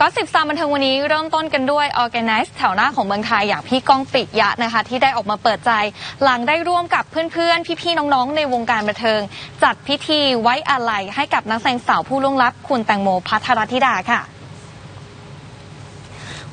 ก็สิบสามบันเทิงวันนี้เริ่มต้นกันด้วย Organize แถวหน้าของเมืองไทยอย่างพี่ก้องปิยะนะคะ ที่ได้ออกมาเปิดใจ หลังได้ร่วมกับเพื่อนๆ พี่ๆ น้องๆ ในวงการบันเทิง จัดพิธีไว้อาลัยให้กับนักแสดงสาวผู้ล่วงลับคุณแตงโมพัทรธิดาค่ะ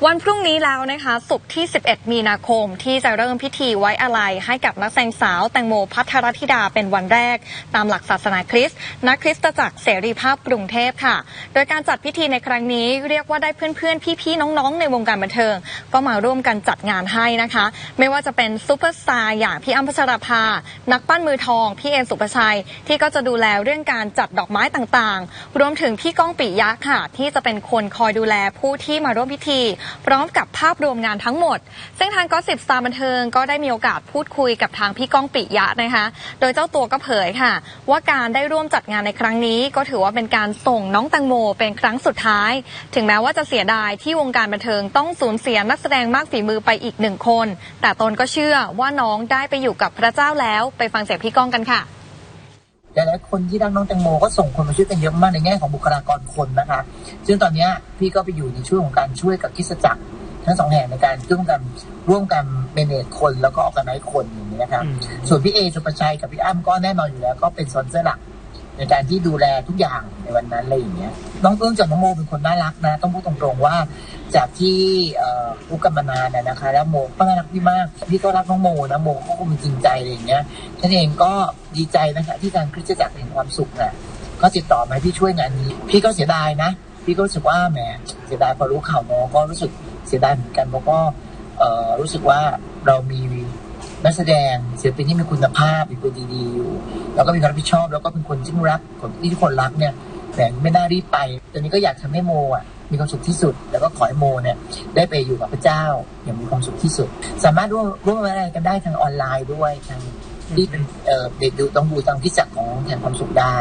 วันพรุ่งนี้แล้วนะคะศุกร์ที่ 11 มีนาคม ที่จะเริ่มพิธีไว้อาลัยให้กับนักแสดงสาวแตงโมพัทรธิดาเป็นวันแรก ตามหลักศาสนาคริสต์ณคริสตจักรเสรีภาพกรุงเทพค่ะ โดยการจัดพิธีในครั้งนี้เรียกว่าได้เพื่อนๆ พี่ๆ น้องๆ ในวงการบันเทิง ก็มาร่วมกันจัดงานให้นะคะ ไม่ว่าจะเป็นซูเปอร์สตาร์อย่างพี่อ้ำพัชราภา นักปั้นมือทองพี่เอสุปชัย ที่ก็จะดูแลเรื่องการจัดดอกไม้ต่างๆ รวมถึงพี่ก้องปิยะค่ะ ที่จะเป็นคนคอยดูแลผู้ที่มาร่วมพิธีพร้อมกับภาพรวมงานทั้งหมด ซึ่งทางก็สิบสตาร์บันเทิงก็ได้มีโอกาสพูดคุยกับทางพี่ก้องปิยะนะคะ โดยเจ้าตัวก็เผยค่ะ ว่าการได้ร่วมจัดงานในครั้งนี้ ก็ถือว่าเป็นการส่งน้องแตังโมเป็นครั้งสุดท้าย ถึงแม้ว่าจะเสียดายที่วงการบันเทิงต้องสูญเสียนักแสดงมากฝีมือไปอีกหนึ่งคน แต่ตนก็เชื่อว่าน้องได้ไปอยู่กับพระเจ้าแล้ว ไปฟังเสียงพี่ก้องกันค่ะ หลายๆคนที่รักน้องแตงโมก็ส่งคนมาช่วยกันเยอะมากในแง่ของบุคลากรคนนะคะ ซึ่งตอนเนี้ยพี่ก็ไปอยู่ในช่วงของการช่วยกับคริสตจักรทั้งสองแห่งในการร่วมกันร่วมกันเมเนจคนแล้วก็ออกกันไนคนอย่างนี้นะครับส่วนพี่เอสุปชัยกับพี่อ้ำก็แน่นอนอยู่แล้ว ก็เป็นสปอนเซอร์หลัก ในการที่ดูแลทุกอย่างในวันนั้นอะไรอย่างเงี้ยน้องเอื้องจากน้องโมเป็นคนน่ารักนะ ต้องพูดตรงๆว่า จากที่เอ่อรู้กันมานานนะนะคะ แล้วโมก็น่ารักพี่มากพี่ก็รักน้องโมนะโมเขาก็มีจริงใจอะไรอย่างเงี้ยฉันเองก็ดีใจนะคะที่ทางคริสตจักรแห่งความสุขน่ะก็ติดต่อมาพี่ช่วยงานนี้ พี่ก็เสียดายนะพี่ก็รู้สึกว่าแหมเสียดายพอรู้ข่าวน้องก็รู้สึกเสียดายเหมือนกันเพราะก็รู้สึกว่าเรามี นักแสดงศิลปินที่มีคุณภาพมีคนดีๆอยู่แล้วก็มีความรับผิดชอบ แล้วก็เป็นคนที่รักคนที่ทุกคนรักเนี่ยแหมไม่น่ารีบไปตอนนี้ก็อยากทำให้โมอะมีความสุขที่สุด แล้วก็ขอให้โมเนี่ยได้ไปอยู่กับพระเจ้าอย่างมีความสุขที่สุด สามารถร่วมร่วมอะไรกันได้ทางออนไลน์ด้วยทางที่เป็นเด็กดูต้องดูทางพิจักของแห่งความสุขได้